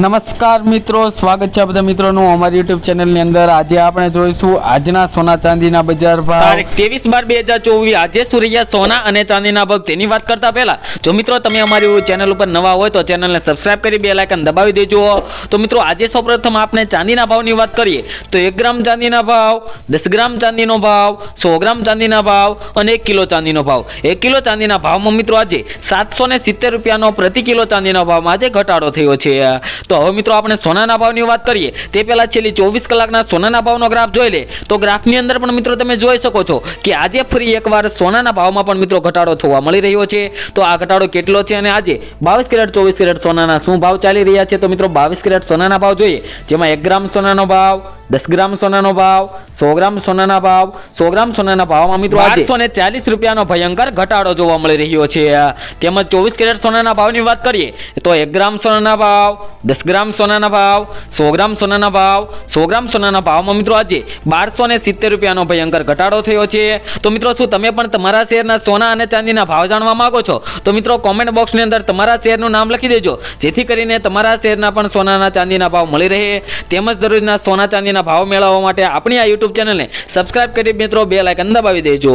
નમસ્કાર મિત્રો, સ્વાગત છે બધા મિત્રોનું અમારી યુટ્યુબ ચેનલની અંદર. આજે આપણે જોઈશું આજના સોના ચાંદીના બજાર ભાવ. તારીખ ત્રેવીસ બાર બે હજાર ચોવીસ. આજે સૂર્યા સોના અને ચાંદીના ભાવ? તેની વાત કરતા પહેલા, જો મિત્રો તમે અમારી ચેનલ ઉપર નવા હોય તો ચેનલને સબસ્ક્રાઇબ કરી, બે લાઇકન દબાવી દેજો. તો મિત્રો, આજે સૌપ્રથમ આપણે ચાંદીના ભાવની વાત કરીએ, તો એક ગ્રામ ચાંદીના ભાવ, દસ ગ્રામ ચાંદીનો ભાવ, સો ગ્રામ ચાંદીના ભાવ અને એક કિલો ચાંદીનો ભાવ. એક કિલો ચાંદીના ભાવમાં મિત્રો આજે સાતસો સિત્તેર રૂપિયાનો પ્રતિ કિલો ચાંદીના ભાવમાં આજે ઘટાડો થયો છે. તો હવે મિત્રો આપણે સોનાના ભાવની વાત કરીએ, તે પહેલા છેલ્લી ચોવીસ કલાકના સોનાના ભાવનો ગ્રાફ જોઈ લે. તો ગ્રાફની અંદર પણ મિત્રો તમે જોઈ શકો છો કે આજે ફરી એકવાર સોનાના ભાવમાં પણ મિત્રો ઘટાડો થવા મળી રહ્યો છે. તો આ ઘટાડો કેટલો છે અને આજે બાવીસ કેરેટ, ચોવીસ કેરેટ સોનાના શું ભાવ ચાલી રહ્યા છે? તો મિત્રો બાવીસ કેરેટ સોનાના ભાવ જોઈએ. જેમાં એક ગ્રામ સોનાનો ભાવ, દસ ગ્રામ સોનાનો ભાવ સો ગ્રામ સોનાના ભાવ, સો ગ્રામ સોનાના ભાવમાં મિત્રો આઠસો ને ચાલીસ રૂપિયાનો ભયંકર ઘટાડો જોવા મળી રહ્યો છે. તેમજ ચોવીસ કેરેટ સોનાના ભાવની વાત કરીએ, તો એક ગ્રામ સોનાના ભાવ, દસ ગ્રામ સોનાના ભાવ, સો ગ્રામ સોનાના ભાવ, સો ગ્રામ સોનાના ભાવમાં મિત્રો આજે બારસો ને સિત્તેર રૂપિયાનો ભયંકર ઘટાડો થયો છે. તો મિત્રો શું તમે પણ તમારા શેરના સોના અને ચાંદીના ભાવ જાણવા માંગો છો? તો મિત્રો કોમેન્ટ બોક્સની અંદર તમારા શેરનું નામ લખી દેજો, જેથી કરીને તમારા શેરના પણ સોનાના ચાંદીના ભાવ મળી રહે. તેમજ દરરોજના સોના ચાંદીના ભાવ મેળવવા માટે આપણી આ યુટ્યુબ ચેનલને સબસ્ક્રાઇબ કરી મિત્રો બે લાઇકન દબાવી દેજો.